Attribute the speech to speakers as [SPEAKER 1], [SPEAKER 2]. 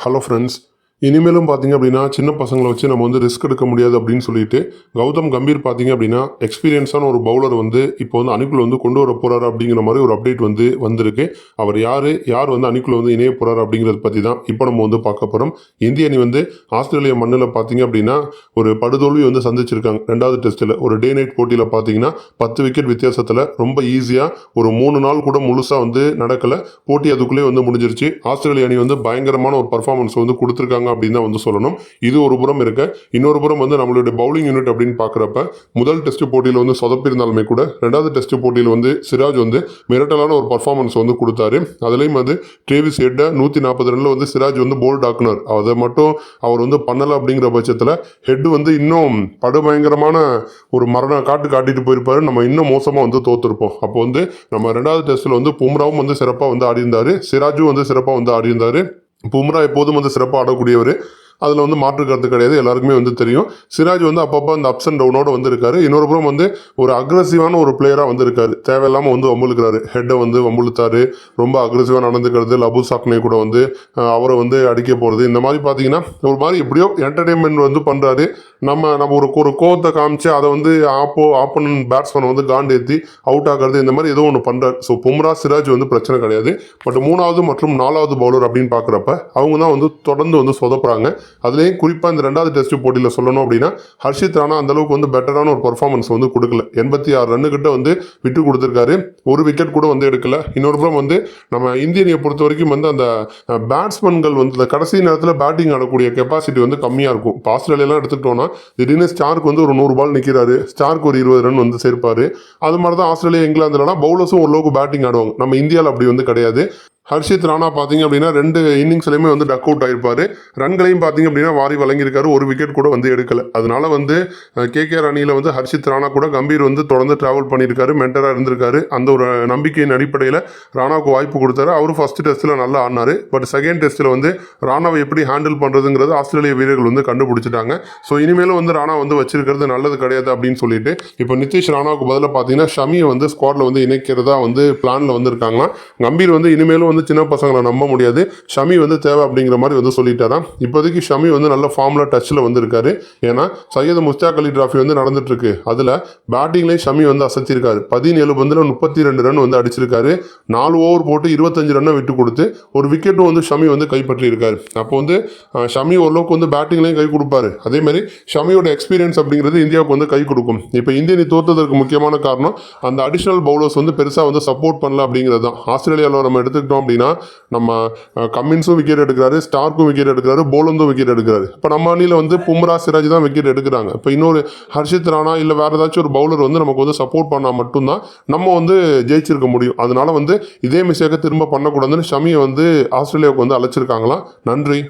[SPEAKER 1] Hello friends இனிமேலும் பார்த்தீங்க அப்படின்னா சின்ன பசங்களை வச்சு நம்ம வந்து ரிஸ்க் எடுக்க முடியாது அப்படின்னு சொல்லிட்டு கௌதம் கம்பீர் பார்த்தீங்க அப்படின்னா எக்ஸ்பீரியன்ஸான ஒரு பவுலர் வந்து இப்போ வந்து அணிக்குள்ள வந்து கொண்டு வர போகிறாரு அப்படிங்கிற மாதிரி ஒரு அப்டேட் வந்து வந்திருக்கு. அவர் யார்? யார் வந்து அணிக்குள்ள வந்து இணைய போகிறாரு அப்படிங்கிறத பற்றி தான் இப்போ நம்ம வந்து பார்க்க போகிறோம் இந்திய அணி வந்து ஆஸ்திரேலிய மண்ணில் பார்த்தீங்க அப்படின்னா ஒரு படுதோல்வி வந்து சந்திச்சிருக்காங்க. ரெண்டாவது டெஸ்ட்டில் ஒரு டே நைட் போட்டியில் பார்த்தீங்கன்னா பத்து விக்கெட் வித்தியாசத்தில் ரொம்ப ஈஸியாக ஒரு மூணு நாள் கூட முழுசாக வந்து நடக்கலை. போட்டி அதுக்குள்ளே வந்து முடிஞ்சிருச்சு. ஆஸ்திரேலிய அணி வந்து பயங்கரமான ஒரு பர்ஃபார்மன்ஸ் வந்து கொடுத்துருக்காங்க அப்படின்னு தான் வந்து சொல்லணும். இது ஒரு புறம் இருக்க. இன்னொரு புறம் வந்து நம்மளுடைய பவுலிங் யூனிட் அப்படின்னு பார்க்குறப்ப முதல் டெஸ்ட் போட்டியில் வந்து சொதப்பிருந்தாலுமே கூட ரெண்டாவது டெஸ்ட் போட்டியில் வந்து சிராஜ் வந்து மிரட்டலான ஒரு பர்ஃபார்மன்ஸ் வந்து கொடுத்தாரு. அதுலேயும் வந்து ட்ரேவிஸ் ஹெட்டை நூற்றி நாற்பது ரனில் வந்து சிராஜ் வந்து போல்ட் ஆக்குனார். அதை மட்டும் அவர் வந்து பண்ணலை அப்படிங்கிற பட்சத்தில் ஹெட் வந்து இன்னும் படுபயங்கரமான ஒரு மரண காட்டு காட்டிட்டு போயிருப்பாரு. நம்ம இன்னும் மோசமாக வந்து தோத்துருப்போம். அப்போ வந்து நம்ம ரெண்டாவது டெஸ்ட்டில் வந்து பும்ராவும் வந்து சிறப்பாக வந்து ஆடியிருந்தார். சிராஜும் வந்து சிறப்பாக வந்து ஆடியிருந்தார். பும்ரா எப்போதும் வந்து சிறப்பாக ஆடக்கூடியவர் அதில் வந்து மாற்று கருத்து கிடையாது. எல்லாருக்குமே வந்து தெரியும். சிராஜ் வந்து அப்பப்போ அந்த அப்ஸ் அண்ட் டவுனோட வந்திருக்காரு. இன்னொரு புறம் வந்து ஒரு அக்ரஸிவான ஒரு பிளேயராக வந்திருக்காரு. தேவையில்லாமல் வந்து வம்புழுக்கிறாரு. ஹெட்டை வந்து வம்புழுத்தாரு. ரொம்ப அக்ரஸிவாக நடந்துக்கிறது. லபு சாக்னே கூட வந்து அவரை வந்து அடிக்க போகிறது இந்த மாதிரி பார்த்தீங்கன்னா ஒரு மாதிரி எப்படியோ என்டர்டெயின்மெண்ட் வந்து பண்ணுறாரு நம்ம நம்ம ஒரு ஒரு கோவத்தை காமிச்சு அதை வந்து ஆப்போ ஆப்போனன்ட் பேட்ஸ்மேனை வந்து காண்டு ஏற்றி அவுட் ஆகிறது இந்த மாதிரி ஏதோ ஒன்று பண்ணுறாரு ஸோ பும்ரா சிராஜ் வந்து பிரச்சனை கிடையாது. பட் மூணாவது மற்றும் நாலாவது பவுலர் அப்படின்னு பார்க்குறப்ப அவங்க தான் வந்து தொடர்ந்து வந்து சொதப்புறாங்க. அதுலேயும் குறிப்பாக இந்த ரெண்டாவது டெஸ்ட் போட்டியில் சொல்லணும் அப்படின்னா ஹர்ஷித் ராணா அந்த அளவுக்கு வந்து பெட்டரான ஒரு பர்ஃபார்மன்ஸ் வந்து கொடுக்கல. எண்பத்தி ஆறு ரன்னுக்கிட்ட வந்து விட்டு கொடுத்துருக்காரு. ஒரு விக்கெட் கூட வந்து எடுக்கல. இன்னொரு புறம் வந்து நம்ம இந்தியனியை பொறுத்த வரைக்கும் வந்து அந்த பேட்ஸ்மேன்கள் வந்து இந்த கடைசி நேரத்தில் பேட்டிங் ஆடக்கூடிய கெப்பாசிட்டி வந்து கம்மியாக இருக்கும். இப்போ ஆஸ்திரேலியாலாம் எடுத்துக்கிட்டோம்னா திடீர்னு ஸ்டார்க்கு வந்து ஒரு நூறு பால் நிற்கிறாரு ஸ்டார்க்கு ஒரு இருபது ரன் வந்து சேர்ப்பார். அது மாதிரி தான் ஆஸ்திரேலியா இங்கிலாந்துலலாம் பவுலர்ஸும் ஓரளவுக்கு பேட்டிங் ஆடுவாங்க. நம்ம இந்தியாவில் அப்படி வந்து கிடையாது. ஹர்ஷித் ராணா பார்த்தீங்க அப்படின்னா ரெண்டு இன்னிங்ஸ்லையுமே வந்து டக் அவுட் ஆயிருப்பாரு. ரன்களையும் பார்த்தீங்க அப்படின்னா வாரி வழங்கியிருக்காரு. ஒரு விக்கெட் கூட வந்து எடுக்கலை. அதனால வந்து கேகேஆர் அணியில் வந்து ஹர்ஷித் ராணா கூட கம்பீர் வந்து தொடர்ந்து டிராவல் பண்ணியிருக்காரு. மென்டராக இருந்திருக்காரு. அந்த ஒரு நம்பிக்கையின் அடிப்படையில் ராணாவுக்கு வாய்ப்பு கொடுத்தாரு. அவரும் ஃபர்ஸ்ட் டெஸ்ட்டில் நல்லா ஆடினார். பட் செகண்ட் டெஸ்ட்டில் வந்து ராணாவை எப்படி ஹேண்டில் பண்ணுறதுங்கிறது ஆஸ்திரேலிய வீரர்கள் வந்து கண்டுபிடிச்சிட்டாங்க. ஸோ இனிமேலும் வந்து ராணா வந்து வச்சிருக்கிறது நல்லது கிடையாது அப்படின்னு சொல்லிட்டு இப்போ நிதிஷ் ராணாவுக்கு பதிலாக பார்த்தீங்கன்னா ஷமியை வந்து ஸ்குவாடில் வந்து இணைக்கிறதா வந்து பிளானில் வந்துருக்காங்களாம். கம்பீர் வந்து இனிமேலும் வந்து சின்ன பசங்களை நம்ப முடியாது. ஷமி வந்து தேவை அப்படிங்கிற மாதிரி வந்து சொல்லிட்டாராம். இப்போதைக்கு ஷமி வந்து நல்ல ஃபார்மில் டச்சில் வந்திருக்காரு. ஏன்னா சையது முஸ்தாக் அலி டிராஃபி வந்து நடந்துட்டுருக்கு. அதில் பேட்டிங்லேயும் ஷமி வந்து அசைச்சிருக்காரு. பதினேழு பந்தில் முப்பத்தி ரெண்டு ரன் வந்து அடிச்சிருக்காரு. நாலு ஓவர் போட்டு இருபத்தஞ்சு ரன்னை விட்டு கொடுத்து ஒரு விக்கெட்டும் வந்து ஷமி வந்து கைப்பற்றியிருக்காரு. அப்போ வந்து ஷமி ஓரளவுக்கு வந்து பேட்டிங்லேயும் கை கொடுப்பாரு. அதே மாதிரி ஷமியோட எக்ஸ்பீரியன்ஸ் அப்படிங்கிறது இந்தியாவுக்கு வந்து கை கொடுக்கும். இப்போ இந்தியனை தோற்றதற்கு முக்கியமான காரணம் அந்த அடிஷனல் பவுலர்ஸ் வந்து பெருசாக வந்து சப்போர்ட் பண்ணல அப்படிங்கிறது தான். ஆஸ்திரேலியாவில் நம்ம எடுத்துக்கிட்டோம் அப்படின்னா நம்ம கம்மின்ஸும் விக்கெட் எடுக்கிறாரு ஸ்டார்க்கும் விக்கெட் எடுக்கிறாரு போலந்தும் விக்கெட் எடுக்கிறாரு. இப்போ நம்ம அணியில் வந்து பும்ரா சிராஜ் தான் விக்கெட் எடுக்கிறாங்க. இப்போ இன்னொரு ஹர்ஷித் ராணா இல்லை வேறு ஏதாச்சும் ஒரு பவுலர் வந்து நமக்கு வந்து சப்போர்ட் பண்ணால் மட்டும்தான் நம்ம வந்து ஜெயிச்சிருக்க முடியும். அதனால வந்து இதே மிஸ்டேக்கை திரும்ப பண்ணக்கூடாதுன்னு ஷமியை வந்து ஆஸ்திரேலியாவுக்கு வந்து அழைச்சிருக்காங்களாம். நன்றி.